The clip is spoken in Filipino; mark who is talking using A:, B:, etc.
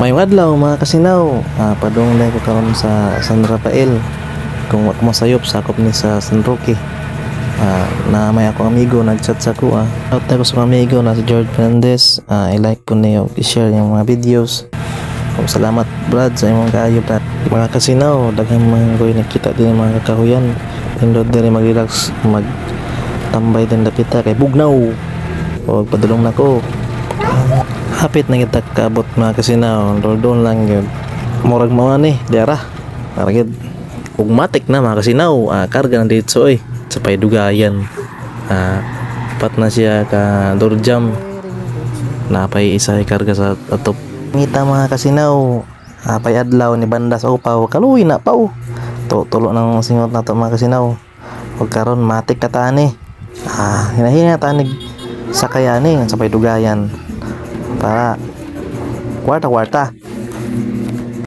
A: May adlaw mga kasinaw, ah, padung na ko karon sa San Rafael. Kung wa ko masayop sakop ni sa San Roque. Ah, na may ako amigo nagchat sa ko ah. Out ko sa amigo na si George Fernandez. Ah, i-like po niyo, i-share yung mga videos. Kung salamat Brad sa imong kaayo Brad. Mga kasinaw, daghang mga koy nakita din mga kakahuyan. Pindot din mag-relax, mag tambay din na kita kay bugnaw. O padulong na ko. Hapit na kita kaabot mga kasinaw, doon lang yun. Murag mga ni, diara. Karagid. Ugmatik na mga kasinaw, ah, karga na dito oy. Sa paydugayan. Ah, pat na siya ka dorjam. Napay isa karga sa atop. Ngita mga kasinaw, apay adlaw ni banda sa upaw, kaluwi na paw. To tulo ng singot na to mga kasinaw. Huwag karon matik na tani. Ah, hinahina tanig sa kayani sa paydugayan para cuarta cuarta